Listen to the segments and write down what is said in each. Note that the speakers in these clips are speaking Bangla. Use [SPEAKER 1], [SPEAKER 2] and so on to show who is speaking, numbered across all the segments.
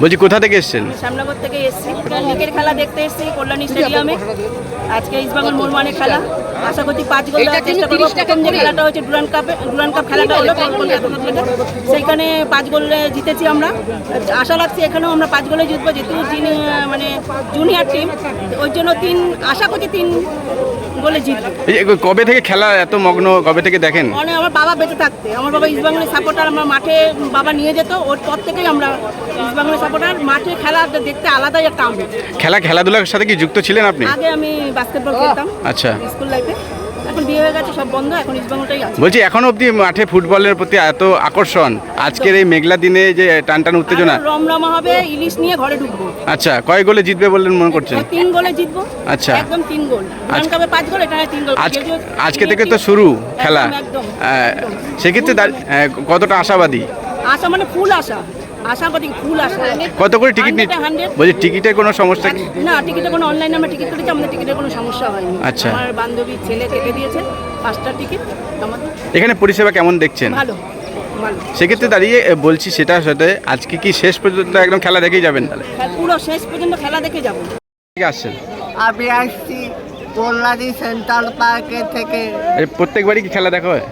[SPEAKER 1] বলছি কোথা থেকে এসছেন?
[SPEAKER 2] শ্যামনগর থেকে এসেছি। ক্রিকেট খেলা দেখতে এসেছি কল্যাণী স্টেডিয়ামে। আজকে ইস্টবেঙ্গল মোরমানের খেলা। আশা করছি পাঁচ গোল দেওয়ার চেষ্টা করব। প্রথম যে খেলাটা হচ্ছে ডুরান কাপে ডুরান কাপ খেলাটা হলো সেইখানে পাঁচ গোলে জিতেছি আমরা। আশা রাখছি এখানেও আমরা পাঁচ গোলে জিতবো যেহেতু মানে জুনিয়র টিম ওই জন্য তিন আশা করছি তিন গোলে জিতবো।
[SPEAKER 1] কবে থেকে খেলা এত মগ্ন কবে থেকে দেখেন?
[SPEAKER 2] মানে আমার বাবা বেঁচে থাকতে আমার বাবা ইস্টবেঙ্গলের সাপোর্টার আমার মাঠে বাবা নিয়ে যেত ওর পর থেকেই আমরা ইস্টবেঙ্গলের সাপোর্টার মাঠে খেলা দেখতে আলাদাই একটা আমেজ
[SPEAKER 1] খেলা খেলাধুলার সাথে কি যুক্ত ছিলেন আপনি?
[SPEAKER 2] আগে আমি বাস্কেটবল খেলতাম
[SPEAKER 1] আচ্ছা।
[SPEAKER 2] স্কুল লাইফে এখন বিয়ে হয়ে গেছে সব বন্ধ এখন ইস্টবেঙ্গলটাই আছে।
[SPEAKER 1] বলছি এখনও অবধি মাঠে ফুটবলের প্রতি এত আকর্ষণ? আজকের এই মেঘলা দিনে যে টান টান উত্তেজনা।
[SPEAKER 2] রমরমা হবে ইলিশ নিয়ে ঘরে ঢুকবো।
[SPEAKER 1] আচ্ছা কয় গোলে জিতবে বললেন মনে করছেন?
[SPEAKER 2] তিন গোলে জিতবো।
[SPEAKER 1] আচ্ছা।
[SPEAKER 2] একদম তিন গোল। পাঁচ গোল এখানে তিন গোল।
[SPEAKER 1] আজ আজকে থেকে তো শুরু খেলা। সেক্ষেত্রে কতটা আশাবাদী?
[SPEAKER 2] আশা মানে ফুল আশা।
[SPEAKER 1] কত করে টিকিট নি
[SPEAKER 2] 100 এ 100
[SPEAKER 1] বলছি টিকিটের কোনো সমস্যা কি?
[SPEAKER 2] না টিকিটে কোনো অনলাইনে আমরা টিকিট করেছি আমাদের টিকিটের কোনো সমস্যা হয়নি।
[SPEAKER 1] আচ্ছা।
[SPEAKER 2] আমার বান্ধবীর ছেলে কেটে দিয়েছে পাঁচটা টিকিট আমাদের
[SPEAKER 1] এখানে পরিষেবা কেমন দেখছেন?
[SPEAKER 2] ভালো ভালো।
[SPEAKER 1] সেক্ষেত্রে দাঁড়িয়ে বলছি সেটার সাথে আজকে কি শেষ পর্যন্ত একদম খেলা দেখেই যাবেন তাহলে?
[SPEAKER 2] পুরো শেষ পর্যন্ত খেলা দেখে যাব।
[SPEAKER 1] ঠিক আসছেন?
[SPEAKER 3] আমি আসছি কল্যাণী সেন্ট্রাল পার্কে থেকে।
[SPEAKER 1] প্রত্যেকবারই কি খেলা দেখা হয়?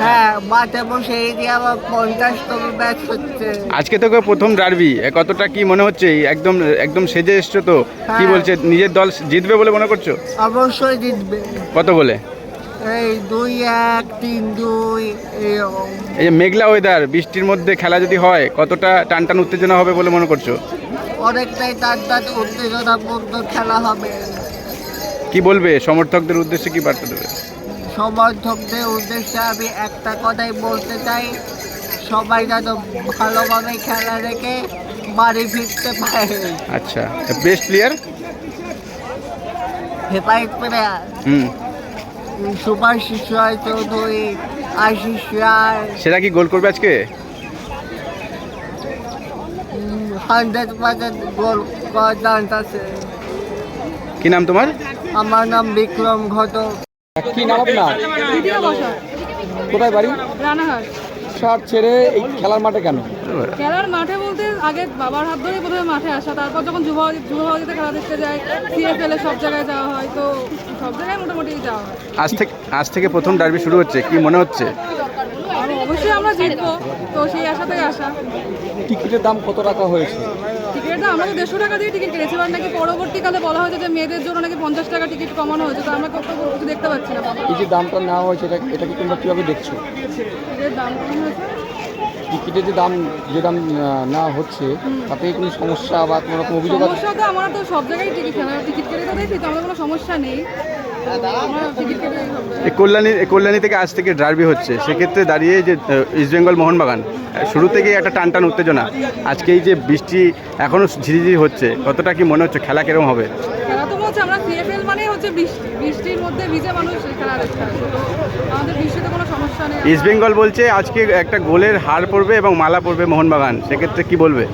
[SPEAKER 3] হ্যাঁ মাঠে বসে এই দিয়ে আমার পঞ্চাশতম ম্যাচ হচ্ছে
[SPEAKER 1] আজকে তো প্রথম ডার্বি কতটা কি মনে হচ্ছে? একদম একদম সেজে এসছো তো? কি
[SPEAKER 3] হ্যাঁ।
[SPEAKER 1] বলছে নিজের দল জিতবে বলে মনে করছ?
[SPEAKER 3] অবশ্যই জিতবে।
[SPEAKER 1] কত বলে?
[SPEAKER 3] এই দুই এক তিন দুই
[SPEAKER 1] এই যে মেঘলা ওয়েদার বৃষ্টির মধ্যে খেলা যদি হয় কতটা টান টান উত্তেজনা হবে বলে মনে করছ?
[SPEAKER 3] অনেকটাই তার তার উত্তেজনাপূর্ণ খেলা হবে।
[SPEAKER 1] কি বলবে? সমর্থকদের উদ্দেশ্যে কি বার্তা দেবে?
[SPEAKER 3] সমর্থকদের উদ্দেশ্যে আমি একটা কথাই বলতে চাই। সবাই যেন ভালোভাবে খেলা রেখে বাড়ি ফিরতে পারে।
[SPEAKER 1] আচ্ছা বেস্ট প্লেয়ার
[SPEAKER 3] হেপাইট প্লেয়ার
[SPEAKER 1] হুম।
[SPEAKER 3] সুভাষিস রায় চৌধুরী আশিস রায়।
[SPEAKER 1] সেটা কি গোল করবে আজকে?
[SPEAKER 3] হান্ড্রেড পার্সেন্ট গোল করার চান্স আছে।
[SPEAKER 1] কি নাম তোমার?
[SPEAKER 3] আমার নাম বিক্রম ঘটক।
[SPEAKER 4] কি নাম আপনার? কোথায় বাড়ি?
[SPEAKER 5] রানাঘাট।
[SPEAKER 4] শার্ট ছেড়ে এই খেলার মাঠে কেন?
[SPEAKER 5] খেলার মাঠে বলতে আগে বাবার হাত ধরেই প্রথমে মাঠে আসা তারপর যখন যুব যুবভারতীতে খেলা দেখতে যায় সিএফএল সব জায়গায় যাওয়া হয় তো সব জায়গায় মোটামুটি যাওয়া হয়।
[SPEAKER 1] আজ থেকে আজ থেকে প্রথম ডার্বি শুরু হচ্ছে কি মনে হচ্ছে?
[SPEAKER 5] অবশ্যই আমরা জিতবো তো সেই আশাতেই আসা।
[SPEAKER 4] টিকিটের দাম কত টাকা হয়েছে?
[SPEAKER 5] টিকিটটা আমরা তো দেড়শো টাকা দিয়ে টিকিট কিনেছি এবার নাকি পরবর্তীকালে বলা হয়েছে যে মেয়েদের জন্য নাকি পঞ্চাশ টাকা টিকিট কমানো হয়েছে। তো আমরা কত কিছু দেখতে পাচ্ছি না
[SPEAKER 4] এই যে দামটা নেওয়া হয়েছে এটা এটাকে তোমরা কীভাবে দেখছ?
[SPEAKER 5] দাম হয়েছে?
[SPEAKER 4] টিকিটের যে দাম যে দাম নেওয়া হচ্ছে তাতে কোনো সমস্যা বা কোনো রকম অভিযোগ
[SPEAKER 5] সমস্যা তো আমরা তো সব জায়গায় টিকিট টিকিট কেটে তো দেখি তো আমাদের কোনো সমস্যা নেই।
[SPEAKER 1] কল্যাণী কল্যাণী থেকে আজ থেকে ডার্বি হচ্ছে। সেক্ষেত্রে দাঁড়িয়ে যে আহ, ইস্টবেঙ্গল মোহনবাগান শুরু থেকেই একটা টান টান উত্তেজনা। আজকে এই যে বৃষ্টি এখনও ঝিরিঝিরি হচ্ছে কতটা কি মনে হচ্ছে? খেলা কীরকম হবে?
[SPEAKER 5] খেলা তো হচ্ছে আমরা সিএফএল মানে হচ্ছে বৃষ্টি। বৃষ্টির মধ্যে ভিজে মানুষ খেলা দেখতে আসে। তো আমাদের বৃষ্টিতে কোনো সমস্যা নেই।
[SPEAKER 1] ইস্টবেঙ্গল বলছে আজকে একটা গোলের হার পড়বে এবং মালা পড়বে মোহনবাগান। সেক্ষেত্রে কি বলবে?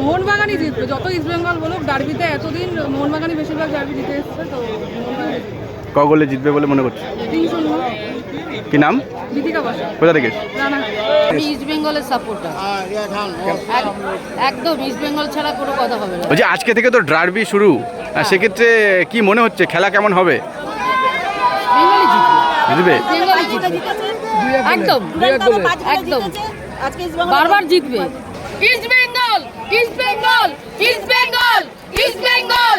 [SPEAKER 5] মোহনবাগানই জিতবে। যত ইস্ট বেঙ্গল বলুক ডার্বিতে এতদিন মোহনবাগানই বেশিরভাগ ডার্বি জিতে এসছে তো মোহনবাগানই জিতবে।
[SPEAKER 1] ক গোলে জিতবে বলে মনে করছে? কি নাম? কোথা থেকে?
[SPEAKER 5] রানাঘাট
[SPEAKER 6] ইস্ট বেঙ্গলের সাপোর্টার একদম ইস্ট বেঙ্গল ছাড়া কোনো কথা হবে না।
[SPEAKER 1] বলছি আজকে থেকে তো ডার্বি শুরু। সেক্ষেত্রে কি মনে হচ্ছে? খেলা কেমন হবে?
[SPEAKER 6] জিতবে।
[SPEAKER 1] জিতবে?
[SPEAKER 6] বেঙ্গলই জিতবে। একদম। একদম। বারবার জিতবে। East Bengal East Bengal East Bengal East Bengal